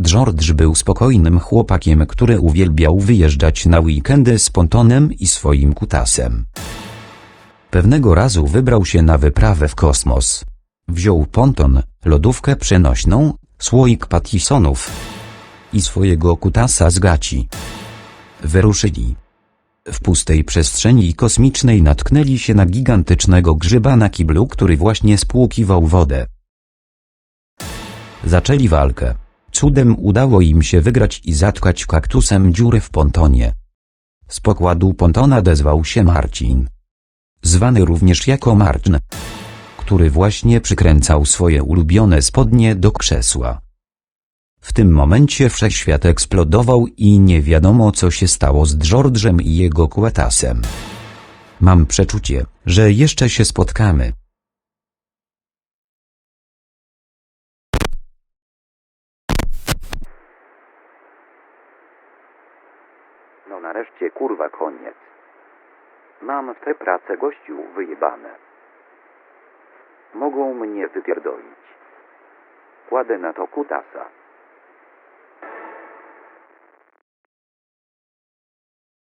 George był spokojnym chłopakiem, który uwielbiał wyjeżdżać na weekendy z pontonem i swoim kutasem. Pewnego razu wybrał się na wyprawę w kosmos. Wziął ponton, lodówkę przenośną, słoik patisonów i swojego kutasa z gaci. Wyruszyli. W pustej przestrzeni kosmicznej natknęli się na gigantycznego grzyba na kiblu, który właśnie spłukiwał wodę. Zaczęli walkę. Cudem udało im się wygrać i zatkać kaktusem dziury w pontonie. Z pokładu pontona odezwał się Marcin. Zwany również jako Marcin, który właśnie przykręcał swoje ulubione spodnie do krzesła. W tym momencie wszechświat eksplodował i nie wiadomo co się stało z George'em i jego kłatasem. Mam przeczucie, że jeszcze się spotkamy. No nareszcie kurwa koniec. Mam w tę pracę gościu wyjebane. Mogą mnie wypierdolić. Kładę na to kutasa.